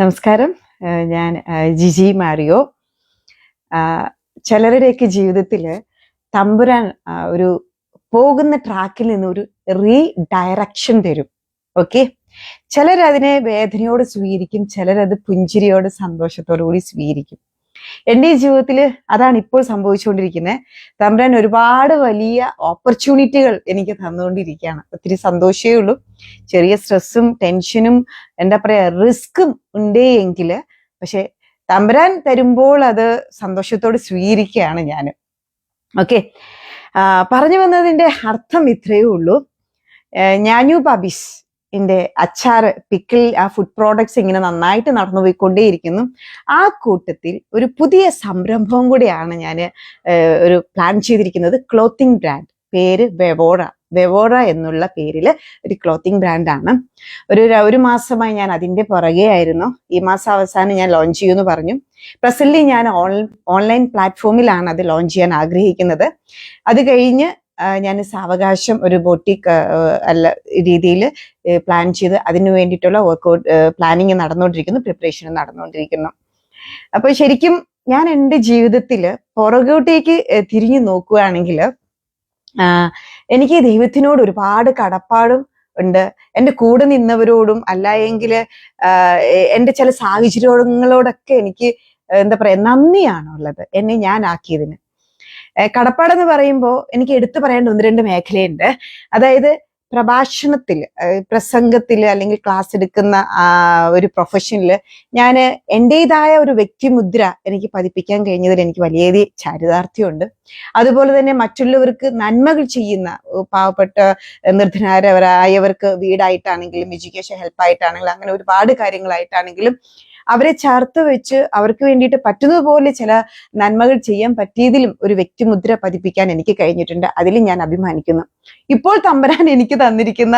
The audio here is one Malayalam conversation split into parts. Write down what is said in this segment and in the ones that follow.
നമസ്കാരം. ഞാൻ ജിജി മാറിയോ ചിലരുടെയൊക്കെ ജീവിതത്തിൽ തമ്പുരാൻ ഒരു പോകുന്ന ട്രാക്കിൽ നിന്ന് ഒരു റീഡയറക്ഷൻ തരും. ഓക്കെ? ചിലർ അതിനെ വേദനയോട് സ്വീകരിക്കും ചിലരത് പുഞ്ചിരിയോട് സന്തോഷത്തോടു കൂടി സ്വീകരിക്കും. എന്റെ ജീവിതത്തിൽ അതാണ് ഇപ്പോൾ സംഭവിച്ചുകൊണ്ടിരിക്കുന്നത് തമ്പുരാൻ ഒരുപാട് വലിയ ഓപ്പർച്യൂണിറ്റികൾ എനിക്ക് തന്നുകൊണ്ടിരിക്കുകയാണ്. ഒത്തിരി സന്തോഷമേ ഉള്ളൂ. ചെറിയ സ്ട്രെസ്സും ടെൻഷനും എന്താ പറയാ റിസ്ക്കും ഉണ്ടേ എങ്കിൽ പക്ഷെ തമ്പരാൻ തരുമ്പോൾ അത് സന്തോഷത്തോട് സ്വീകരിക്കുകയാണ് ഞാൻ ഓക്കെ. പറഞ്ഞു വന്നതിന്റെ അർത്ഥം ഇത്രയേ ഉള്ളൂ. ഞാനു ബാബിസ് എന്റെ അച്ചാർ പിക്കിൾ ആ ഫുഡ് പ്രോഡക്ട്സ് ഇങ്ങനെ നന്നായിട്ട് നടന്നു പോയിക്കൊണ്ടേയിരിക്കുന്നു ആ കൂട്ടത്തിൽ ഒരു പുതിയ സംരംഭവും കൂടിയാണ് ഞാൻ ഒരു പ്ലാൻ ചെയ്തിരിക്കുന്നത്. Clothing brand. പേര് വെവോറ വെവോറ എന്നുള്ള പേരിൽ ഒരു ക്ലോത്തിങ് ബ്രാൻഡാണ് ഒരു ഒരു മാസമായി ഞാൻ അതിന്റെ പുറകെ ആയിരുന്നു. ഈ മാസം അവസാനം ഞാൻ ലോഞ്ച് ചെയ്യുമെന്ന് പറഞ്ഞു. പ്രസന്റ്ലി ഞാൻ ഓൺലൈൻ പ്ലാറ്റ്ഫോമിലാണ് അത് ലോഞ്ച് ചെയ്യാൻ ആഗ്രഹിക്കുന്നത്. അത് കഴിഞ്ഞ് ഞാൻ സാവകാശം ഒരു ബോട്ടിക് അല്ല രീതിയിൽ പ്ലാൻ ചെയ്ത് അതിനു വേണ്ടിയിട്ടുള്ള വർക്കൗട്ട് പ്ലാനിങ് നടന്നുകൊണ്ടിരിക്കുന്നു പ്രിപ്പറേഷൻ നടന്നുകൊണ്ടിരിക്കുന്നു. അപ്പോൾ ശരിക്കും ഞാൻ എന്റെ ജീവിതത്തിൽ പുറകോട്ടേക്ക് തിരിഞ്ഞു നോക്കുകയാണെങ്കിൽ എനിക്ക് ദൈവത്തിനോട് ഒരുപാട് കടപ്പാടും ഉണ്ട്. എന്റെ കൂടെ നിന്നവരോടും അല്ലായെങ്കിൽ എന്റെ ചില സാഹചര്യങ്ങളോടൊക്കെ എനിക്ക് എന്താ പറയുക നന്ദിയാണുള്ളത് എന്നെ ഞാൻ ആക്കിയതിന്. കടപ്പാടെന്ന് പറയുമ്പോൾ എനിക്ക് എടുത്തു പറയേണ്ട ഒന്ന് രണ്ട് മേഖലയുണ്ട്. അതായത് പ്രഭാഷണത്തിൽ പ്രസംഗത്തിൽ അല്ലെങ്കിൽ ക്ലാസ് എടുക്കുന്ന ഒരു പ്രൊഫഷനിൽ ഞാൻ എന്റെതായ ഒരു വ്യക്തിമുദ്ര എനിക്ക് പതിപ്പിക്കാൻ കഴിഞ്ഞതിൽ എനിക്ക് വലിയ ചാരിതാർത്ഥ്യമുണ്ട്. അതുപോലെ തന്നെ മറ്റുള്ളവർക്ക് നന്മകൾ ചെയ്യുന്ന പാവപ്പെട്ട ഏഹ് നിർധനരായവർക്ക് വീടായിട്ടാണെങ്കിലും എഡ്യൂക്കേഷൻ ഹെൽപ്പായിട്ടാണെങ്കിലും അങ്ങനെ ഒരുപാട് കാര്യങ്ങളായിട്ടാണെങ്കിലും അവരെ ചേർത്ത് വെച്ച് അവർക്ക് വേണ്ടിയിട്ട് പറ്റുന്നതുപോലെ ചില നന്മകൾ ചെയ്യാൻ പറ്റിയതിലും ഒരു വ്യക്തിമുദ്ര പതിപ്പിക്കാൻ എനിക്ക് കഴിഞ്ഞിട്ടുണ്ട്. അതിൽ ഞാൻ അഭിമാനിക്കുന്നു. ഇപ്പോൾ തമ്പരാൻ എനിക്ക് തന്നിരിക്കുന്ന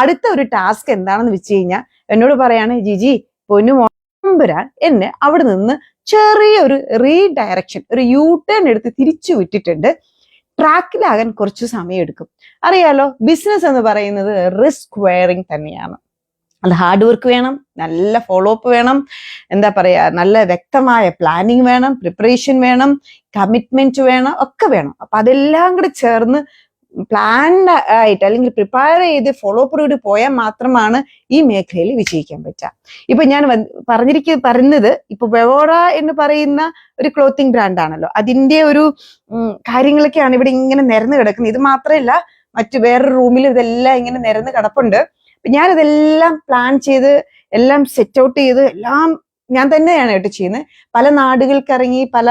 അടുത്ത ഒരു ടാസ്ക് എന്താണെന്ന് വെച്ച് കഴിഞ്ഞാൽ എന്നോട് പറയാണ് ജിജി പൊന്നു തമ്പുരാൻ എന്നെ അവിടെ നിന്ന് ചെറിയൊരു റീഡയറക്ഷൻ ഒരു യൂ ടേൺ എടുത്ത് തിരിച്ചു വിട്ടിട്ടുണ്ട്. ട്രാക്കിലാകാൻ കുറച്ച് സമയം എടുക്കും അറിയാലോ ബിസിനസ് എന്ന് പറയുന്നത് റിസ്ക് വെയറിംഗ് തന്നെയാണ്. അത് ഹാർഡ് വർക്ക് വേണം നല്ല ഫോളോ അപ്പ് വേണം എന്താ പറയാ നല്ല വ്യക്തമായ പ്ലാനിങ് വേണം പ്രിപ്പറേഷൻ വേണം കമ്മിറ്റ്മെന്റ് വേണം ഒക്കെ വേണം. അപ്പൊ അതെല്ലാം കൂടെ ചേർന്ന് പ്ലാൻഡ് ആയിട്ട് അല്ലെങ്കിൽ പ്രിപ്പയർ ചെയ്ത് ഫോളോ അപ്പ് കൂടി പോയാൽ മാത്രമാണ് ഈ മേഖലയിൽ വിജയിക്കാൻ പറ്റുക. ഇപ്പൊ ഞാൻ പറഞ്ഞിരിക്ക പറയുന്നത് ഇപ്പൊ വെവോറ എന്ന് പറയുന്ന ഒരു ക്ലോത്തിങ് ബ്രാൻഡാണല്ലോ അതിന്റെ ഒരു കാര്യങ്ങളൊക്കെയാണ് ഇവിടെ ഇങ്ങനെ നിരന്ന് കിടക്കുന്നത്. ഇത് മാത്രമല്ല മറ്റു വേറൊരു റൂമിൽ ഇതെല്ലാം ഇങ്ങനെ നിരന്ന് കിടപ്പുണ്ട്. ഇതെല്ലാം പ്ലാൻ ചെയ്ത് എല്ലാം സെറ്റ് ഔട്ട് ചെയ്ത് എല്ലാം ഞാൻ തന്നെയാണ് കേട്ടോ ചെയ്യുന്നത്. പല നാടുകൾക്ക് ഇറങ്ങി പല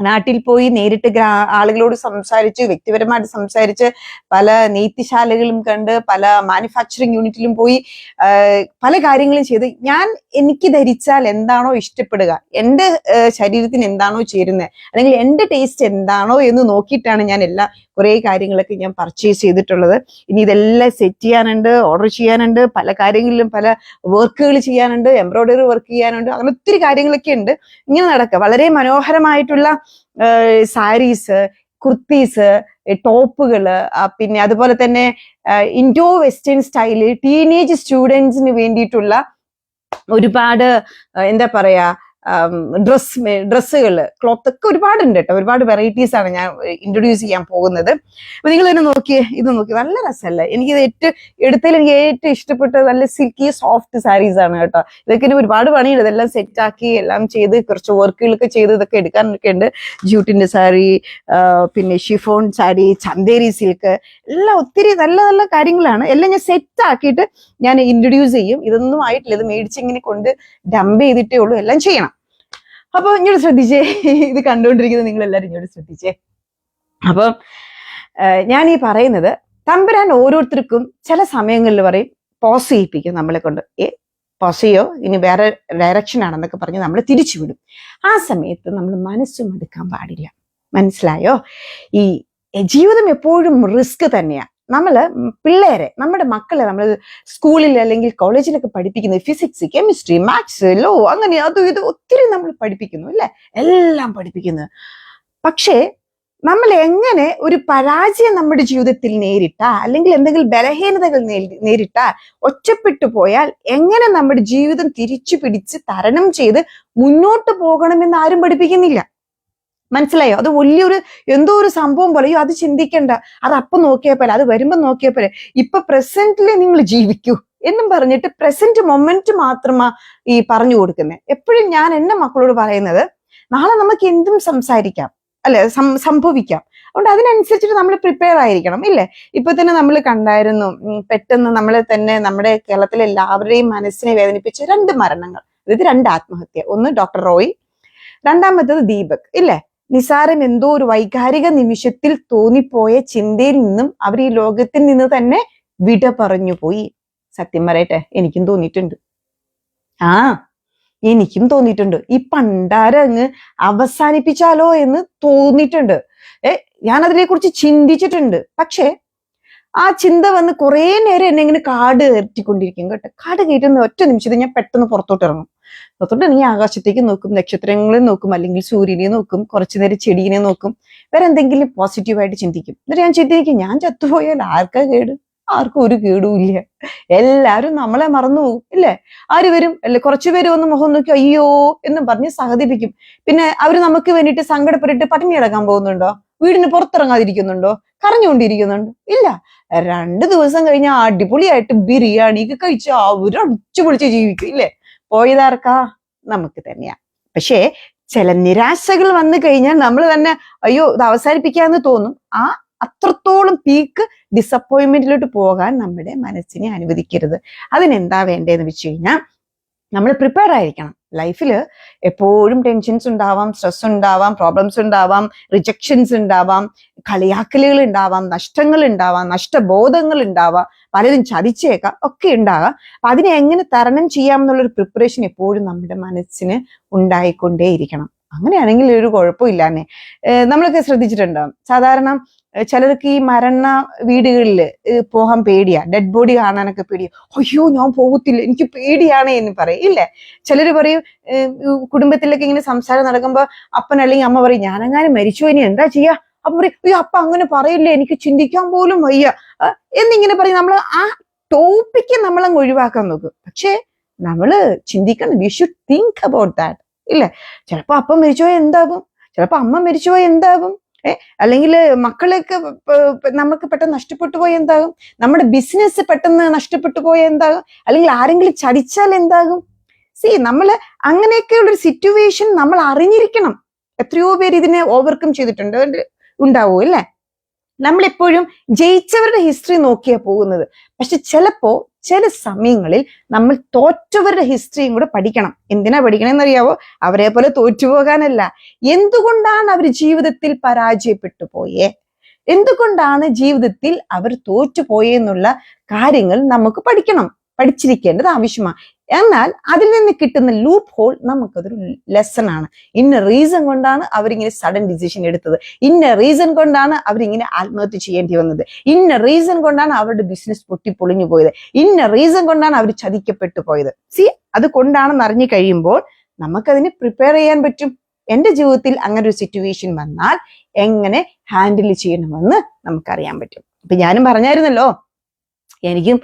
നാട്ടിൽ പോയി നേരിട്ട് ഗ്രാ ആളുകളോട് സംസാരിച്ച് വ്യക്തിപരമായിട്ട് സംസാരിച്ച് പല നെയ്ത്തിശാലകളും കണ്ട് പല മാനുഫാക്ചറിങ് യൂണിറ്റിലും പോയി പല കാര്യങ്ങളും ചെയ്ത് ഞാൻ എനിക്ക് ധരിച്ചാൽ എന്താണോ ഇഷ്ടപ്പെടുക എന്റെ ശരീരത്തിന് എന്താണോ ചേരുന്നത് അല്ലെങ്കിൽ എന്റെ ടേസ്റ്റ് എന്താണോ എന്ന് നോക്കിയിട്ടാണ് ഞാൻ എല്ലാ കുറേ കാര്യങ്ങളൊക്കെ ഞാൻ പർച്ചേസ് ചെയ്തിട്ടുള്ളത്. ഇനി ഇതെല്ലാം സെറ്റ് ചെയ്യാനുണ്ട് ഓർഡർ ചെയ്യാനുണ്ട് പല കാര്യങ്ങളിലും പല വർക്കുകൾ ചെയ്യാനുണ്ട് എംബ്രോയ്ഡറി വർക്ക് ചെയ്യാനുണ്ട് അങ്ങനെ ഒത്തിരി കാര്യങ്ങളൊക്കെ ഉണ്ട്. ഇങ്ങനെ നടക്കുക വളരെ മനോഹരമായിട്ടുള്ള സാരീസ് കുർത്തീസ് ടോപ്പുകൾ പിന്നെ അതുപോലെ തന്നെ ഇൻഡോ വെസ്റ്റേൺ സ്റ്റൈൽ ടീനേജ് സ്റ്റുഡൻസിന് വേണ്ടിയിട്ടുള്ള ഒരുപാട് എന്താ പറയാ ഡ്രസ് ഡ്രസ്സുകൾ ക്ലോത്ത് ഒക്കെ ഒരുപാടുണ്ട് കേട്ടോ ഒരുപാട് വെറൈറ്റീസ് ആണ് ഞാൻ ഇൻട്രൊഡ്യൂസ് ചെയ്യാൻ പോകുന്നത്. അപ്പൊ നിങ്ങൾ തന്നെ നോക്കിയേ ഇത് നോക്കി നല്ല രസമല്ലേ എനിക്ക് ഇത് ഏറ്റവും എടുത്തതിൽ എനിക്ക് ഏറ്റവും ഇഷ്ടപ്പെട്ട നല്ല സിൽക്കി സോഫ്റ്റ് സാരീസ് ആണ് കേട്ടോ. ഇതൊക്കെ ഒരുപാട് പണിയുണ്ട്. ഇതെല്ലാം സെറ്റ് ആക്കി എല്ലാം ചെയ്ത് കുറച്ച് വർക്കുകളൊക്കെ ചെയ്ത് ഇതൊക്കെ എടുക്കാനൊക്കെ ഉണ്ട്. ജൂട്ടിന്റെ സാരി പിന്നെ ഷിഫോൺ സാരി ചന്തേരി സിൽക്ക് എല്ലാം ഒത്തിരി നല്ല നല്ല കാര്യങ്ങളാണ്. എല്ലാം ഞാൻ സെറ്റ് ആക്കിയിട്ട് ഞാൻ ഇൻട്രൊഡ്യൂസ് ചെയ്യും. ഇതൊന്നും ആയിട്ടില്ല. ഇത് മേടിച്ചിങ്ങനെ കൊണ്ട് ഡംപ് ചെയ്തിട്ടേ ഉള്ളൂ. എല്ലാം ചെയ്യണം. അപ്പൊ ഇങ്ങോട്ട് ശ്രദ്ധിച്ചേ. ഇത് കണ്ടുകൊണ്ടിരിക്കുന്നത് നിങ്ങൾ എല്ലാവരും ഇങ്ങോട്ട് ശ്രദ്ധിച്ചേ. അപ്പം ഞാൻ ഈ പറയുന്നത് തമ്പുരാൻ ഓരോരുത്തർക്കും ചില സമയങ്ങളിൽ പറയും പോസ് ചെയ്യിപ്പിക്കും നമ്മളെ കൊണ്ട്. ഏ പോസ് ചെയ്യോ? ഇനി വേറെ ഡയറക്ഷൻ ആണെന്നൊക്കെ പറഞ്ഞ് നമ്മൾ തിരിച്ചു വിടും. ആ സമയത്ത് നമ്മൾ മനസ്സും എടുക്കാൻ പാടില്ല. മനസ്സിലായോ? ഈ ജീവിതം എപ്പോഴും റിസ്ക് തന്നെയാണ് നമ്മൾ പിള്ളേരെ നമ്മുടെ മക്കളെ നമ്മൾ സ്കൂളിൽ അല്ലെങ്കിൽ കോളേജിലൊക്കെ പഠിപ്പിക്കുന്നത് ഫിസിക്സ് കെമിസ്ട്രി മാത്സ് ലോ അങ്ങനെ അതും ഇത് ഒത്തിരി നമ്മൾ പഠിപ്പിക്കുന്നു അല്ലെ? എല്ലാം പഠിപ്പിക്കുന്നു. പക്ഷേ നമ്മൾ എങ്ങനെ ഒരു പരാജയം നമ്മുടെ ജീവിതത്തിൽ നേരിട്ട അല്ലെങ്കിൽ എന്തെങ്കിലും ബലഹീനതകൾ നേരി- നേരിട്ട ഒറ്റപ്പെട്ടു പോയാൽ എങ്ങനെ നമ്മുടെ ജീവിതം തിരിച്ചു പിടിച്ച് തരണം ചെയ്ത് മുന്നോട്ട് പോകണമെന്ന് ആരും പഠിപ്പിക്കുന്നില്ല. മനസ്സിലായോ? അത് വലിയൊരു എന്തോ ഒരു സംഭവം പോലെ അയ്യോ അത് ചിന്തിക്കണ്ട. അത് അപ്പം നോക്കിയപ്പോലെ അത് വരുമ്പോ നോക്കിയപ്പോലെ ഇപ്പൊ പ്രസന്റിൽ നിങ്ങൾ ജീവിക്കൂ എന്നും പറഞ്ഞിട്ട് പ്രസന്റ് മൊമെന്റ് മാത്രമാ ഈ പറഞ്ഞു കൊടുക്കുന്നത് എപ്പോഴും ഞാൻ എന്റെ മക്കളോട് പറയുന്നത് നാളെ നമുക്ക് എന്തും സംസാരിക്കാം അല്ലെ സംഭവിക്കാം. അതുകൊണ്ട് അതിനനുസരിച്ചിട്ട് നമ്മൾ പ്രിപ്പയർ ആയിരിക്കണം ഇല്ലേ? ഇപ്പൊ തന്നെ നമ്മൾ കണ്ടായിരുന്നു പെട്ടെന്ന് നമ്മൾ തന്നെ നമ്മുടെ കേരളത്തിലെ എല്ലാവരുടെയും മനസ്സിനെ വേദനിപ്പിച്ച രണ്ട് മരണങ്ങൾ. അതായത് രണ്ട് ആത്മഹത്യ. ഒന്ന് ഡോക്ടർ റോയ് രണ്ടാമത്തത് ദീപക് ഇല്ലേ? നിസാരം എന്തോ ഒരു വൈകാരിക നിമിഷത്തിൽ തോന്നിപ്പോയ ചിന്തയിൽ നിന്നും അവർ ഈ ലോകത്തിൽ നിന്ന് തന്നെ വിട പറഞ്ഞു പോയി. സത്യം പറയട്ടെ എനിക്കും തോന്നിയിട്ടുണ്ട്. ആ എനിക്കും തോന്നിയിട്ടുണ്ട്. ഈ പണ്ടാരങ്ങ് അവസാനിപ്പിച്ചാലോ എന്ന് തോന്നിയിട്ടുണ്ട്. ഏ ഞാൻ അതിനെ കുറിച്ച് ചിന്തിച്ചിട്ടുണ്ട്. പക്ഷേ ആ ചിന്ത വന്ന് കുറേ നേരം എന്നെ ഇങ്ങനെ കാട് കയറ്റിക്കൊണ്ടിരിക്കും കേട്ടോ. കാട് കയറ്റുന്ന ഒറ്റ നിമിഷത്തിൽ ഞാൻ പെട്ടെന്ന് പുറത്തോട്ട് ഇറങ്ങും. പുറത്തോട്ട് നീ ആകാശത്തേക്ക് നോക്കും നക്ഷത്രങ്ങളെ നോക്കും അല്ലെങ്കിൽ സൂര്യനെ നോക്കും കുറച്ചു നേരം ചെടീനെ നോക്കും വേറെ എന്തെങ്കിലും പോസിറ്റീവായിട്ട് ചിന്തിക്കും. എന്നിട്ട് ഞാൻ ചിന്തിക്കും ഞാൻ ചത്തുപോയാൽ ആർക്കാ കേട്? ആർക്കും ഒരു കേടുമില്ല എല്ലാരും നമ്മളെ മറന്നു പോകും ഇല്ലേ? ആര് വരും? അല്ലെ കുറച്ചു പേര് ഒന്ന് മുഖം നോക്കി അയ്യോ എന്നും പറഞ്ഞ് സഹതിപ്പിക്കും പിന്നെ അവർ നമുക്ക് വേണ്ടിയിട്ട് സങ്കടപ്പെട്ടിട്ട് പട്ടിണി കിടക്കാൻ പോകുന്നുണ്ടോ? വീടിന് പുറത്തിറങ്ങാതിരിക്കുന്നുണ്ടോ? കരഞ്ഞുകൊണ്ടിരിക്കുന്നുണ്ടോ? ഇല്ല. രണ്ട് ദിവസം കഴിഞ്ഞാൽ അടിപൊളിയായിട്ട് ബിരിയാണിക്ക് കഴിച്ച് അവരടിച്ചു പൊളിച്ച് ജീവിക്കും ഇല്ലേ? പോയതാർക്കാ? നമുക്ക് തന്നെയാ. പക്ഷേ ചില നിരാശകൾ വന്നു കഴിഞ്ഞാൽ നമ്മൾ തന്നെ അയ്യോ ഇത് അവസാനിപ്പിക്കാന്ന് തോന്നും. ആ അത്രത്തോളം പീക്ക് ഡിസപ്പോയിൻമെന്റിലോട്ട് പോകാൻ നമ്മുടെ മനസ്സിനെ അനുവദിക്കരുത്. അതിനെന്താ വേണ്ടതെന്ന് വെച്ച് കഴിഞ്ഞാൽ നമ്മൾ പ്രിപ്പയർ ആയിരിക്കണം. ലൈഫിൽ എപ്പോഴും ടെൻഷൻസ് ഉണ്ടാവാം സ്ട്രെസ് ഉണ്ടാവാം പ്രോബ്ലംസ് ഉണ്ടാവാം റിജക്ഷൻസ് ഉണ്ടാവാം കളിയാക്കലുകൾ ഉണ്ടാവാം നഷ്ടങ്ങൾ ഉണ്ടാവാം നഷ്ടബോധങ്ങൾ ഉണ്ടാവാം പലരും ചതിച്ചേക്കാം ഒക്കെ ഉണ്ടാകാം. അപ്പൊ അതിനെ എങ്ങനെ തരണം ചെയ്യാം എന്നുള്ളൊരു പ്രിപ്പറേഷൻ എപ്പോഴും നമ്മുടെ മനസ്സിന് ഉണ്ടായിക്കൊണ്ടേയിരിക്കണം. അങ്ങനെയാണെങ്കിൽ ഒരു കുഴപ്പമില്ലാന്നെ നമ്മളൊക്കെ ശ്രദ്ധിച്ചിട്ടുണ്ടോ? സാധാരണ ചിലർക്ക് ഈ മരണ വീടുകളിൽ പോകാൻ പേടിയാ. ഡെഡ് ബോഡി കാണാനൊക്കെ പേടിയാ. അയ്യോ ഞാൻ പോകത്തില്ല എനിക്ക് പേടിയാണ് എന്ന് പറയും. ഇല്ലേ. ചിലർ പറയും കുടുംബത്തിലൊക്കെ ഇങ്ങനെ സംസാരം നടക്കുമ്പോ അപ്പൻ അല്ലെങ്കിൽ അമ്മ പറയും ഞാനെങ്ങാനും മരിച്ചു ഇനി എന്താ ചെയ്യാ? അപ്പൊ പറയും അയ്യോ അപ്പ അങ്ങനെ പറയില്ലേ. എനിക്ക് ചിന്തിക്കാൻ പോലും വയ്യ. എന്നിങ്ങനെ പറയും. നമ്മൾ ആ ടോപ്പിക്ക് നമ്മളങ്ങ് ഒഴിവാക്കാൻ നോക്കും. പക്ഷേ നമ്മൾ ചിന്തിക്കണം. We should think about that ഇല്ലേ. ചിലപ്പോ അപ്പം മരിച്ചുപോയാൽ എന്താകും? ചിലപ്പോ അമ്മ മരിച്ചുപോയാൽ എന്താകും? ഏഹ് അല്ലെങ്കിൽ പ- നമുക്ക് പെട്ടെന്ന് നഷ്ടപ്പെട്ടു പോയാൽ എന്താകും? നമ്മുടെ ബിസിനസ് പെട്ടെന്ന് നഷ്ടപ്പെട്ടു പോയാൽ എന്താകും? അല്ലെങ്കിൽ ആരെങ്കിലും ചടിച്ചാൽ എന്താകും? സി നമ്മൾ അങ്ങനെയൊക്കെയുള്ള ഒരു സിറ്റുവേഷൻ നമ്മൾ അറിഞ്ഞിരിക്കണം. എത്രയോ പേര് ഇതിനെ ഓവർകം ചെയ്തിട്ടുണ്ട്. ഉണ്ടാവും? അല്ലേ നമ്മളെപ്പോഴും ജയിച്ചവരുടെ ഹിസ്റ്ററി നോക്കിയാ പോകുന്നത്. പക്ഷെ ചിലപ്പോ ചില സമയങ്ങളിൽ നമ്മൾ തോറ്റവരുടെ ഹിസ്റ്ററിയും കൂടെ പഠിക്കണം. എന്തിനാ പഠിക്കണമെന്ന് അറിയാവോ അവരെ പോലെ തോറ്റുപോകാനല്ല. എന്തുകൊണ്ടാണ് അവർ ജീവിതത്തിൽ പരാജയപ്പെട്ടു പോയേ? എന്തുകൊണ്ടാണ് ജീവിതത്തിൽ അവർ തോറ്റുപോയെന്നുള്ള കാര്യങ്ങൾ നമുക്ക് പഠിക്കണം. പഠിച്ചിരിക്കേണ്ടത് ആവശ്യമാണ് എന്നാൽ അതിൽ നിന്ന് കിട്ടുന്ന ലൂപ്പ് ഹോൾ നമുക്കതൊരു ലെസൺ ആണ്. ഇന്ന റീസൺ കൊണ്ടാണ് അവരിങ്ങനെ സഡൻ ഡിസിഷൻ എടുത്തത്. ഇന്ന റീസൺ കൊണ്ടാണ് അവരിങ്ങനെ ആത്മഹത്യ ചെയ്യേണ്ടി വന്നത്. ഇന്ന റീസൺ കൊണ്ടാണ് അവരുടെ ബിസിനസ് പൊട്ടിപ്പൊളിഞ്ഞു പോയത്. ഇന്ന റീസൺ കൊണ്ടാണ് അവർ ചതിക്കപ്പെട്ടു പോയത്. സി അത് കൊണ്ടാണെന്ന് അറിഞ്ഞു കഴിയുമ്പോൾ നമുക്കതിനെ പ്രിപ്പയർ ചെയ്യാൻ പറ്റും. എന്റെ ജീവിതത്തിൽ അങ്ങനെ ഒരു സിറ്റുവേഷൻ വന്നാൽ എങ്ങനെ ഹാൻഡിൽ ചെയ്യണമെന്ന് നമുക്കറിയാൻ പറ്റും. അപ്പൊ ഞാനും പറഞ്ഞായിരുന്നല്ലോ എനിക്കും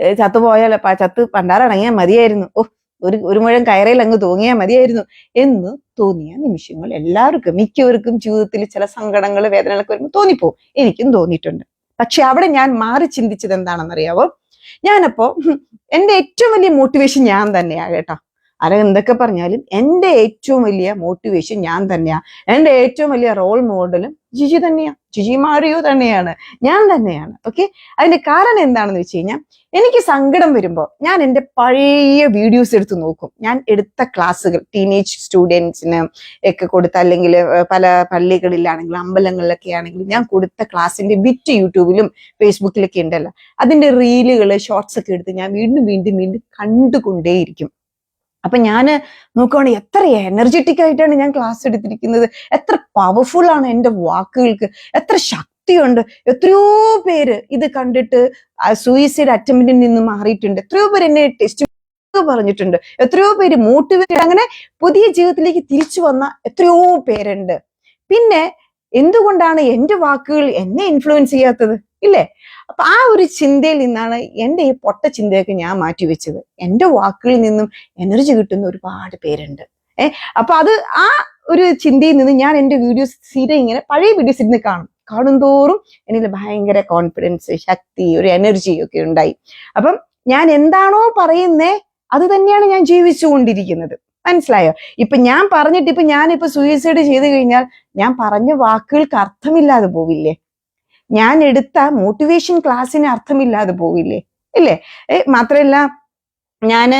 ഏഹ് ചത്തു പോയാൽ പ- ചത്ത് പണ്ടാറടങ്ങിയാൽ മതിയായിരുന്നു. ഓ ഒരു ഒരു മുഴം കയറയിൽ അങ്ങ് തൂങ്ങിയാൽ മതിയായിരുന്നു എന്ന് തോന്നിയ നിമിഷങ്ങൾ എല്ലാവർക്കും മിക്കവർക്കും ജീവിതത്തിൽ ചില സങ്കടങ്ങൾ വേദനകളൊക്കെ വരുമ്പോൾ തോന്നിപ്പോവും. എനിക്കും തോന്നിയിട്ടുണ്ട്. പക്ഷെ അവിടെ ഞാൻ മാറി ചിന്തിച്ചത് എന്താണെന്നറിയാവോ? ഞാനപ്പോ ഹും, എന്റെ ഏറ്റവും വലിയ മോട്ടിവേഷൻ ഞാൻ തന്നെയാ കേട്ടോ. ആരെ എന്തൊക്കെ പറഞ്ഞാലും എന്റെ ഏറ്റവും വലിയ മോട്ടിവേഷൻ ഞാൻ തന്നെയാണ് എന്റെ ഏറ്റവും വലിയ റോൾ മോഡലും ജിജി തന്നെയാണ് ജിജി മാറിയോ തന്നെയാണ്. ഞാൻ തന്നെയാണ്. ഓക്കെ അതിന്റെ കാരണം എന്താണെന്ന് വെച്ച് കഴിഞ്ഞാൽ എനിക്ക് സങ്കടം വരുമ്പോൾ ഞാൻ എന്റെ പഴയ വീഡിയോസ് എടുത്ത് നോക്കും. ഞാൻ എടുത്ത ക്ലാസ്സുകൾ ടീനേജ് സ്റ്റുഡൻസിന് ഒക്കെ കൊടുത്ത അല്ലെങ്കിൽ പല പള്ളികളിലാണെങ്കിലും അമ്പലങ്ങളിലൊക്കെ ആണെങ്കിലും ഞാൻ കൊടുത്ത ക്ലാസ്സിന്റെ ബിറ്റ് യൂട്യൂബിലും ഫേസ്ബുക്കിലൊക്കെ ഉണ്ടല്ലോ. അതിന്റെ റീലുകൾ ഷോർട്സ് ഒക്കെ എടുത്ത് ഞാൻ വീണ്ടും വീണ്ടും വീണ്ടും കണ്ടുകൊണ്ടേയിരിക്കും. അപ്പൊ ഞാൻ നോക്കുവാണെങ്കിൽ എത്ര എനർജറ്റിക് ആയിട്ടാണ് ഞാൻ ക്ലാസ് എടുത്തിരിക്കുന്നത്. എത്ര പവർഫുൾ ആണ് എന്റെ വാക്കുകൾക്ക്. എത്ര ശക്തിയുണ്ട്. എത്രയോ പേര് ഇത് കണ്ടിട്ട് സൂയിസൈഡ് അറ്റംപ്റ്റിൽ നിന്ന് മാറിയിട്ടുണ്ട്. എത്രയോ പേര് എന്നെ ടെസ്റ്റ് പറഞ്ഞിട്ടുണ്ട്. എത്രയോ പേര് മോട്ടിവേറ്റ് അങ്ങനെ പുതിയ ജീവിതത്തിലേക്ക് തിരിച്ചു വന്ന എത്രയോ പേരുണ്ട്. പിന്നെ എന്തുകൊണ്ടാണ് എന്റെ വാക്കുകൾ എന്നെ ഇൻഫ്ലുവൻസ് ചെയ്യാത്തത്? ഇല്ലേ? അപ്പൊ ആ ഒരു ചിന്തയിൽ നിന്നാണ് എന്റെ ഈ പൊട്ട ചിന്തയൊക്കെ ഞാൻ മാറ്റിവെച്ചത്. എന്റെ വാക്കുകളിൽ നിന്നും എനർജി കിട്ടുന്ന ഒരുപാട് പേരുണ്ട്. ഏഹ് അപ്പൊ അത് ആ ഒരു ചിന്തയിൽ നിന്ന് ഞാൻ എന്റെ വീഡിയോസ് സ്ഥിരം ഇങ്ങനെ പഴയ വീഡിയോസ് ഇരുന്ന് കാണും. കാണുന്തോറും എനിക്ക് ഭയങ്കര കോൺഫിഡൻസ് ശക്തി ഒരു എനർജി ഒക്കെ ഉണ്ടായി. അപ്പം ഞാൻ എന്താണോ പറയുന്നേ അത് തന്നെയാണ് ഞാൻ ജീവിച്ചുകൊണ്ടിരിക്കുന്നത്. മനസ്സിലായോ? ഇപ്പൊ ഞാൻ പറഞ്ഞിട്ട് ഇപ്പൊ ഞാനിപ്പോ സൂയിസൈഡ് ചെയ്ത് കഴിഞ്ഞാൽ ഞാൻ പറഞ്ഞ വാക്കുകൾക്ക് അർത്ഥമില്ലാതെ പോവില്ലേ? ഞാൻ എടുത്ത മോട്ടിവേഷൻ ക്ലാസ്സിന് അർത്ഥമില്ലാതെ പോവില്ലേ? ഇല്ലേ? മാത്രമല്ല ഞാൻ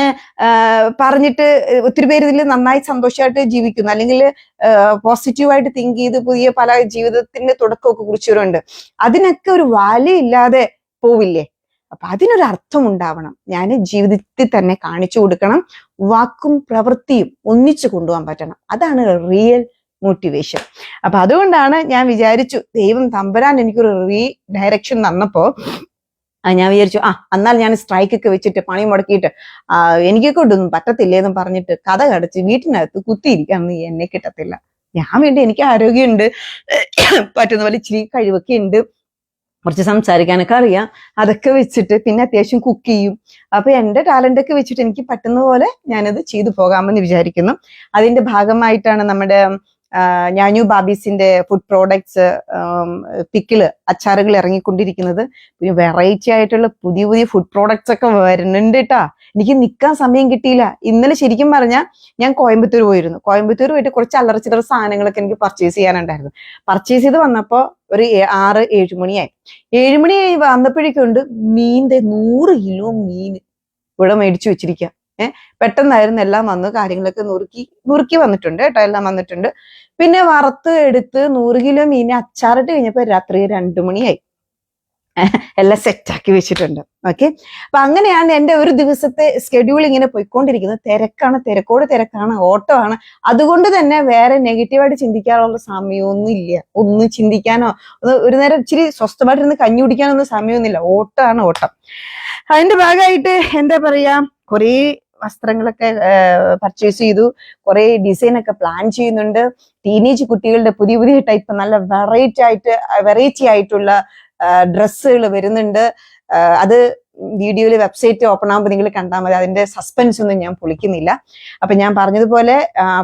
പറഞ്ഞിട്ട് ഒത്തിരി പേര് ഇതിൽ നന്നായി സന്തോഷമായിട്ട് ജീവിക്കുന്നു. അല്ലെങ്കിൽ പോസിറ്റീവായിട്ട് തിങ്ക് ചെയ്ത് പുതിയ പല ജീവിതത്തിന്റെ തുടക്കമൊക്കെ കുറിച്ചവരുണ്ട്. അതിനൊക്കെ ഒരു വാല്യൂ ഇല്ലാതെ പോവില്ലേ? അപ്പൊ അതിനൊരു അർത്ഥം ഉണ്ടാവണം ഞാൻ ജീവിതത്തിൽ തന്നെ കാണിച്ചു കൊടുക്കണം. വാക്കും പ്രവൃത്തിയും ഒന്നിച്ചു കൊണ്ടുപോകാൻ പറ്റണം. അതാണ് റിയൽ മോട്ടിവേഷൻ അപ്പൊ അതുകൊണ്ടാണ് ഞാൻ വിചാരിച്ചു ദൈവം തമ്പരാൻ എനിക്കൊരു റീ ഡയറക്ഷൻ തന്നപ്പോ ഞാൻ വിചാരിച്ചു ആ എന്നാൽ ഞാൻ സ്ട്രൈക്കൊക്കെ വെച്ചിട്ട് പണി മുടക്കിയിട്ട് എനിക്കൊക്കെ കൊണ്ടൊന്നും പറ്റത്തില്ലേന്ന് പറഞ്ഞിട്ട് കഥ കടച്ച് വീട്ടിനകത്ത് കുത്തിയിരിക്കാന്ന് എന്നെ കിട്ടത്തില്ല. ഞാൻ വേണ്ടി എനിക്ക് ആരോഗ്യമുണ്ട് പറ്റുന്ന പോലെ ഇച്ചിരി കഴിവൊക്കെ ഉണ്ട്. കുറച്ച് സംസാരിക്കാനൊക്കെ അറിയാം. അതൊക്കെ വെച്ചിട്ട് പിന്നെ അത്യാവശ്യം കുക്ക് ചെയ്യും. അപ്പൊ എന്റെ ടാലന്റ് ഒക്കെ വെച്ചിട്ട് എനിക്ക് പറ്റുന്ന പോലെ ഞാനത് ചെയ്തു പോകാമെന്ന് വിചാരിക്കുന്നു. അതിന്റെ ഭാഗമായിട്ടാണ് നമ്മുടെ ഞാനു ബാബീസിന്റെ ഫുഡ് പ്രോഡക്ട്സ് പിക്കിൾ അച്ചാറുകൾ ഇറങ്ങിക്കൊണ്ടിരിക്കുന്നത്. പിന്നെ വെറൈറ്റി ആയിട്ടുള്ള പുതിയ പുതിയ ഫുഡ് പ്രോഡക്ട്സ് ഒക്കെ വരുന്നുണ്ട് കേട്ടാ എനിക്ക് നിൽക്കാൻ സമയം കിട്ടിയില്ല. ഇന്നലെ ശരിക്കും പറഞ്ഞാൽ ഞാൻ കോയമ്പത്തൂർ പോയിരുന്നു. കോയമ്പത്തൂർ പോയിട്ട് കുറച്ച് അലറച്ചിലറ സാധനങ്ങളൊക്കെ എനിക്ക് പർച്ചേസ് ചെയ്യാനുണ്ടായിരുന്നു. പർച്ചേസ് ചെയ്ത് വന്നപ്പോൾ ഒരു ആറ് ഏഴ് മണിയായി. ഏഴ് മണിയായി വന്നപ്പോഴേക്കുണ്ട് മീന്റെ നൂറ് കിലോ മീൻ ഇവിടെ മേടിച്ചു വെച്ചിരിക്കുക ഏഹ് പെട്ടെന്നായിരുന്നു എല്ലാം വന്ന് കാര്യങ്ങളൊക്കെ നുറുക്കി നുറുക്കി വന്നിട്ടുണ്ട് കേട്ടോ എല്ലാം വന്നിട്ടുണ്ട്. പിന്നെ വറുത്ത് എടുത്ത് നൂറ് കിലോ മീൻ അച്ചാറിട്ട് കഴിഞ്ഞപ്പോ രാത്രി രണ്ടു മണിയായി. എല്ലാം സെറ്റാക്കി വെച്ചിട്ടുണ്ട്. ഓക്കെ? അപ്പൊ അങ്ങനെയാണ് എന്റെ ഒരു ദിവസത്തെ സ്കെഡ്യൂൾ ഇങ്ങനെ പോയിക്കൊണ്ടിരിക്കുന്നത്. തിരക്കാണ് തിരക്കോട് തിരക്കാണ് ഓട്ടമാണ് അതുകൊണ്ട് തന്നെ വേറെ നെഗറ്റീവായിട്ട് ചിന്തിക്കാനുള്ള സമയമൊന്നും ഇല്ല. ഒന്നും ചിന്തിക്കാനോ ഒരു നേരം ഇച്ചിരി സ്വസ്ഥമായിട്ടിരുന്ന് കഞ്ഞി കുടിക്കാനൊന്നും സമയമൊന്നുമില്ല. ഓട്ടമാണ് ഓട്ടം. അതിന്റെ ഭാഗമായിട്ട് എന്താ പറയാ കുറേ വസ്ത്രങ്ങളൊക്കെ പർച്ചേസ് ചെയ്തു. കുറെ ഡിസൈൻ ഒക്കെ പ്ലാൻ ചെയ്യുന്നുണ്ട്. ടീനേജ് കുട്ടികളുടെ പുതിയ പുതിയ ടൈപ്പ് നല്ല വെറൈറ്റി ആയിട്ട് വെറൈറ്റി ആയിട്ടുള്ള ഡ്രസ്സുകൾ വരുന്നുണ്ട്. അത് വീഡിയോയിൽ വെബ്സൈറ്റ് ഓപ്പൺ ആകുമ്പോൾ നിങ്ങൾ കണ്ടാൽ മതി. അതിന്റെ സസ്പെൻസ് ഒന്നും ഞാൻ പൊളിക്കുന്നില്ല. അപ്പൊ ഞാൻ പറഞ്ഞതുപോലെ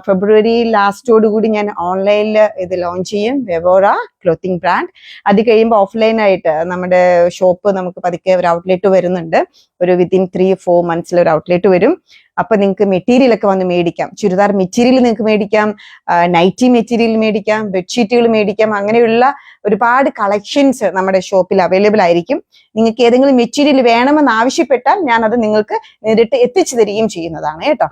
ഫെബ്രുവരി ലാസ്റ്റോട് കൂടി ഞാൻ ഓൺലൈനിൽ ഇത് ലോഞ്ച് ചെയ്യും. വെവോറ ക്ലോത്തിങ് ബ്രാൻഡ് അത് കഴിയുമ്പോൾ ഓഫ്ലൈൻ ആയിട്ട് നമ്മുടെ ഷോപ്പ് നമുക്ക് പതുക്കെ ഒരു ഔട്ട്ലെറ്റ് വരുന്നുണ്ട്. ഒരു വിത്തിൻ ത്രീ ഫോർ മന്ത്സിൽ ഒരു ഔട്ട്ലെറ്റ് വരും. അപ്പൊ നിങ്ങൾക്ക് മെറ്റീരിയൽ ഒക്കെ വന്ന് മേടിക്കാം. ചുരിദാർ മെറ്റീരിയൽ നിങ്ങൾക്ക് മേടിക്കാം നൈറ്റി മെറ്റീരിയൽ മേടിക്കാം ബെഡ്ഷീറ്റുകൾ മേടിക്കാം അങ്ങനെയുള്ള ഒരുപാട് കളക്ഷൻസ് നമ്മുടെ ഷോപ്പിൽ അവൈലബിൾ ആയിരിക്കും. നിങ്ങൾക്ക് ഏതെങ്കിലും മെറ്റീരിയൽ വേണമെന്ന് ആവശ്യപ്പെട്ടാൽ ഞാൻ അത് നിങ്ങൾക്ക് നേരിട്ട് എത്തിച്ചു തരികയും ചെയ്യുന്നതാണ് കേട്ടോ.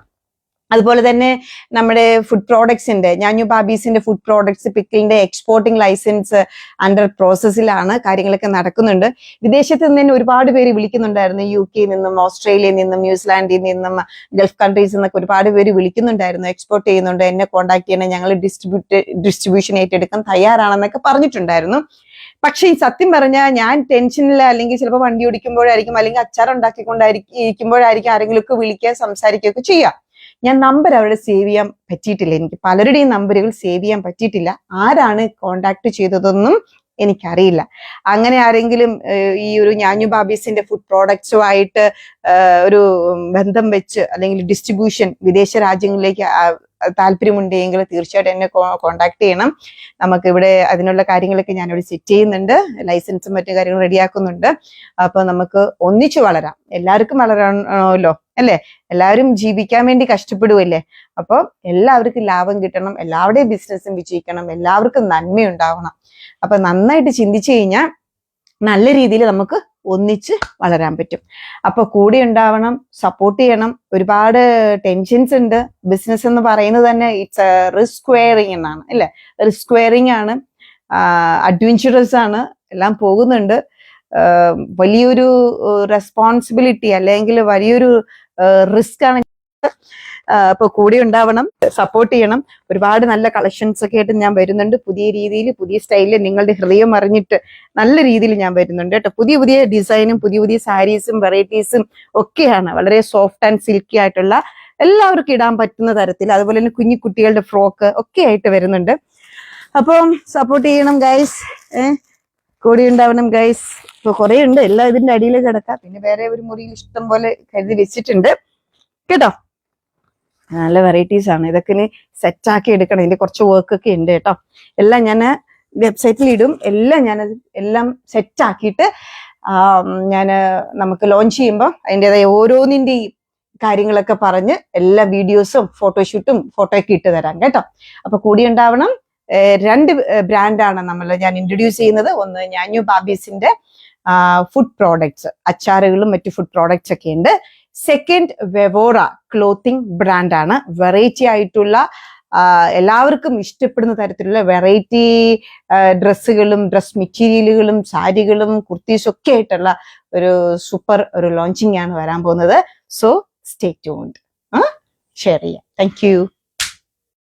അതുപോലെ തന്നെ നമ്മുടെ ഫുഡ് പ്രോഡക്ട്സിന്റെ ഞാനു ബാബീസിന്റെ ഫുഡ് പ്രോഡക്ട്സ് പിക്കിളിന്റെ എക്സ്പോർട്ടിംഗ് ലൈസൻസ് അണ്ടർ പ്രോസസ്സിലാണ് കാര്യങ്ങളൊക്കെ നടക്കുന്നുണ്ട്. വിദേശത്ത് നിന്ന് തന്നെ ഒരുപാട് പേര് വിളിക്കുന്നുണ്ടായിരുന്നു. യു കെയിൽ നിന്നും ഓസ്ട്രേലിയയിൽ നിന്നും ന്യൂസിലാൻഡിൽ നിന്നും ഗൾഫ് കൺട്രീസിൽ നിന്നൊക്കെ ഒരുപാട് പേര് വിളിക്കുന്നുണ്ടായിരുന്നു. എക്സ്പോർട്ട് ചെയ്യുന്നുണ്ട്. എന്നെ കോൺടാക്ട് ചെയ്യണം. ഞങ്ങൾ ഡിസ്ട്രിബ്യൂട്ട് ഡിസ്ട്രിബ്യൂഷൻ ഏറ്റെടുക്കാൻ തയ്യാറാണെന്നൊക്കെ പറഞ്ഞിട്ടുണ്ടായിരുന്നു. പക്ഷെ ഈ സത്യം പറഞ്ഞാൽ ഞാൻ ടെൻഷനിൽ അല്ലെങ്കിൽ ചിലപ്പോൾ വണ്ടി ഓടിക്കുമ്പോഴായിരിക്കും അല്ലെങ്കിൽ അച്ചാർ ഉണ്ടാക്കിക്കൊണ്ടായിരിക്കും ഇരിക്കുമ്പോഴായിരിക്കും ആരെങ്കിലുമൊക്കെ വിളിക്കുക സംസാരിക്കുകയൊക്കെ ചെയ്യാം. ഞാൻ നമ്പർ അവിടെ സേവ് ചെയ്യാൻ പറ്റിയിട്ടില്ല. എനിക്ക് പലരുടെയും നമ്പറുകൾ സേവ് ചെയ്യാൻ പറ്റിയിട്ടില്ല. ആരാണ് കോണ്ടാക്ട് ചെയ്തതെന്നും എനിക്കറിയില്ല. അങ്ങനെ ആരെങ്കിലും ഈ ഒരു ഞാഞ്ഞു ബാബീസിന്റെ ഫുഡ് പ്രോഡക്ട്സുമായിട്ട് ഒരു ബന്ധം വെച്ച് അല്ലെങ്കിൽ ഡിസ്ട്രിബ്യൂഷൻ വിദേശ രാജ്യങ്ങളിലേക്ക് താല്പര്യമുണ്ടെങ്കിൽ തീർച്ചയായിട്ടും എന്നെ കോണ്ടാക്ട് ചെയ്യണം. നമുക്ക് ഇവിടെ അതിനുള്ള കാര്യങ്ങളൊക്കെ ഞാനിവിടെ സെറ്റ് ചെയ്യുന്നുണ്ട്. ലൈസൻസും മറ്റു കാര്യങ്ങളും റെഡിയാക്കുന്നുണ്ട് അപ്പൊ നമുക്ക് ഒന്നിച്ചു വളരാം. എല്ലാവർക്കും വളരണമല്ലോ. അല്ലേ? എല്ലാവരും ജീവിക്കാൻ വേണ്ടി കഷ്ടപ്പെടുവല്ലേ? അപ്പോൾ എല്ലാവർക്കും ലാഭം കിട്ടണം എല്ലാവരുടെയും ബിസിനസ്സും വിജയിക്കണം എല്ലാവർക്കും നന്മയുണ്ടാവണം. അപ്പൊ നന്നായിട്ട് ചിന്തിച്ചു കഴിഞ്ഞാൽ നല്ല രീതിയിൽ നമുക്ക് ഒന്നിച്ച് വളരാൻ പറ്റും. അപ്പൊ കൂടെ ഉണ്ടാവണം സപ്പോർട്ട് ചെയ്യണം. ഒരുപാട് ടെൻഷൻസ് ഉണ്ട്. ബിസിനസ് എന്ന് പറയുന്നത് തന്നെ ഇറ്റ്സ് റിസ്ക് വെയറിങ് എന്നാണ് അല്ലെ? റിസ്ക് വെയറിങ് ആണ്. അഡ്വഞ്ചറസ് ആണ്. എല്ലാം പോകുന്നുണ്ട്. വലിയൊരു റെസ്പോൺസിബിലിറ്റി അല്ലെങ്കിൽ വലിയൊരു റിസ്ക് ആണ് കൂടി കൂടെ ഉണ്ടാവണം സപ്പോർട്ട് ചെയ്യണം. ഒരുപാട് നല്ല കളക്ഷൻസ് ഒക്കെ ആയിട്ട് ഞാൻ വരുന്നുണ്ട്. പുതിയ രീതിയിൽ പുതിയ സ്റ്റൈലിൽ നിങ്ങളുടെ ഹൃദയം അറിഞ്ഞിട്ട് നല്ല രീതിയിൽ ഞാൻ വരുന്നുണ്ട് കേട്ടോ. പുതിയ പുതിയ ഡിസൈനും പുതിയ പുതിയ സാരീസും വെറൈറ്റീസും ഒക്കെയാണ് വളരെ സോഫ്റ്റ് ആൻഡ് സിൽക്കി ആയിട്ടുള്ള എല്ലാവർക്കും ഇടാൻ പറ്റുന്ന തരത്തിൽ. അതുപോലെ തന്നെ കുഞ്ഞു കുട്ടികളുടെ ഫ്രോക്ക് ഒക്കെ ആയിട്ട് വരുന്നുണ്ട്. അപ്പം സപ്പോർട്ട് ചെയ്യണം ഗൈസ് ഏഹ് കൂടി ഉണ്ടാവണം ഗൈസ് ഇപ്പൊ കുറെ ഉണ്ട്. എല്ലാം ഇതിന്റെ അടിയിൽ കിടക്കാം. പിന്നെ വേറെ ഒരു മുറിയിൽ ഇഷ്ടം പോലെ കരുതി വെച്ചിട്ടുണ്ട്. കേട്ടോ? നല്ല വെറൈറ്റീസ് ആണ്. ഇതൊക്കെ ഇനി സെറ്റ് ആക്കി എടുക്കണം. ഇതിന്റെ കുറച്ച് വർക്ക് ഒക്കെ ഉണ്ട് കേട്ടോ. എല്ലാം ഞാൻ വെബ്സൈറ്റിൽ ഇടും. എല്ലാം ഞാൻ എല്ലാം സെറ്റ് ആക്കിയിട്ട് ഞാൻ നമുക്ക് ലോഞ്ച് ചെയ്യുമ്പോൾ അതിന്റെതായ ഓരോന്നിന്റെയും കാര്യങ്ങളൊക്കെ പറഞ്ഞ് എല്ലാ വീഡിയോസും ഫോട്ടോഷൂട്ടും ഫോട്ടോ ഒക്കെ ഇട്ട് തരാം കേട്ടോ. അപ്പൊ കൂടി ഉണ്ടാവണം. രണ്ട് ബ്രാൻഡാണ് നമ്മൾ ഞാൻ ഇൻട്രൊഡ്യൂസ് ചെയ്യുന്നത്. ഒന്ന് ഞാനു ബാബീസിന്റെ ഫുഡ് പ്രോഡക്ട്സ് അച്ചാറുകളും മറ്റു ഫുഡ് പ്രോഡക്ട്സ് ഒക്കെ ഉണ്ട്. സെക്കൻഡ് വെവോറ ക്ലോത്തിങ് ബ്രാൻഡാണ് വെറൈറ്റി ആയിട്ടുള്ള എല്ലാവർക്കും ഇഷ്ടപ്പെടുന്ന തരത്തിലുള്ള വെറൈറ്റി ഡ്രസ്സുകളും ഡ്രസ് മെറ്റീരിയലുകളും സാരികളും കുർത്തീസും ഒക്കെ ആയിട്ടുള്ള ഒരു സൂപ്പർ ഒരു ലോഞ്ചിങ് ആണ് വരാൻ പോകുന്നത്. സോ സ്റ്റേ ട്യൂൺഡ് ഷെയർ ചെയ്യാം. താങ്ക്